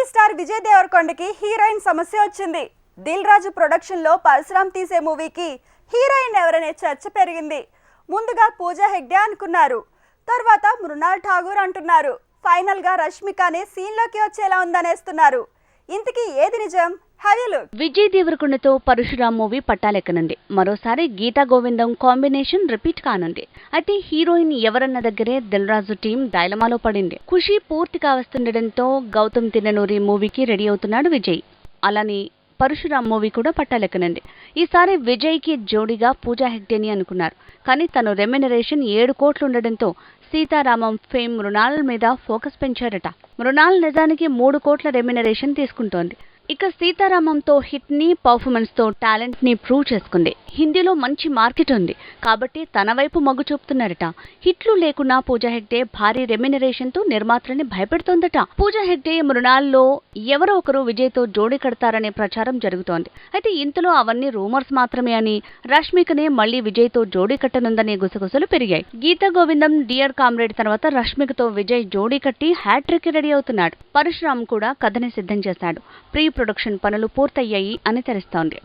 Movie star Vijay దేవరకొండకి heroine సమస్య వచ్చింది. దిల్ రాజు ప్రొడక్షన్లో పరశురామ్ తీసే మూవీకి హీరోయిన్ ఎవరనే చర్చ పెరిగింది. ముందుగా పూజా హెగ్డే అనుకున్నారు. తర్వాత మృణాల్ ఠాగూర్ అంటున్నారు. ఫైనల్గా రష్మికనే సీన్లోకి వచ్చేలా ఉందనేస్తున్నారు. ఇంతకీ ఏది నిజం? విజయ్ దేవరకొండతో పరశురామ్ మూవీ పట్టాలెక్కనుంది. మరోసారి గీతా గోవిందం కాంబినేషన్ రిపీట్ కానుంది. అయితే హీరోయిన్ ఎవరన్న దగ్గరే దిల్రాజు టీం డైలమాలో పడింది. ఖుషి పూర్తిగా వస్తుండటంతో గౌతమ్ తిన్ననూరి మూవీకి రెడీ అవుతున్నాడు విజయ్. అలానే పరశురామ్ మూవీ కూడా పట్టాలెక్కనండి ఈసారి విజయ్కి జోడీగా పూజా హెగ్డేని అనుకున్నారు. కానీ తను రెమ్యునరేషన్ ఏడు కోట్లు ఉండడంతో సీతారామం ఫేమ్ మృణాల్ మీద ఫోకస్ పెంచారట. మృణాల్ నిజానికి మూడు కోట్ల రెమ్యునరేషన్ తీసుకుంటోంది. ఇక సీతారామంతో హిట్ని పర్ఫార్మెన్స్తో ప్రూవ్ చేసుకుంది. హిందీలో మంచి మార్కెట్ ఉంది. కాబట్టి తన వైపు మొగ్గు చూపుతున్నారట. హిట్లు లేకున్నా పూజా హెగ్డే భారీ రెమ్యునరేషన్తో నిర్మాతలని భయపెడుతోందట. పూజా హెగ్డే మృణాల్లో ఎవరో ఒకరు విజయ్తో కడతారనే ప్రచారం జరుగుతోంది. అయితే ఇంతలో అవన్నీ రూమర్స్ మాత్రమే అని రష్మికనే మళ్ళీ విజయ్తో కట్టనుందనే గుసగుసలు పెరిగాయి. గీతా గోవిందం డియర్ కామ్రేడ్ తర్వాత రష్మికతో విజయ్ జోడీ కట్టి హ్యాట్రిక్ రెడీ అవుతున్నాడు. పరశురామ్ కూడా కథని సిద్ధం చేశాడు ప్రీ ప్రొడక్షన్ పనులు పూర్తయ్యాయి అని తెలుస్తోంది.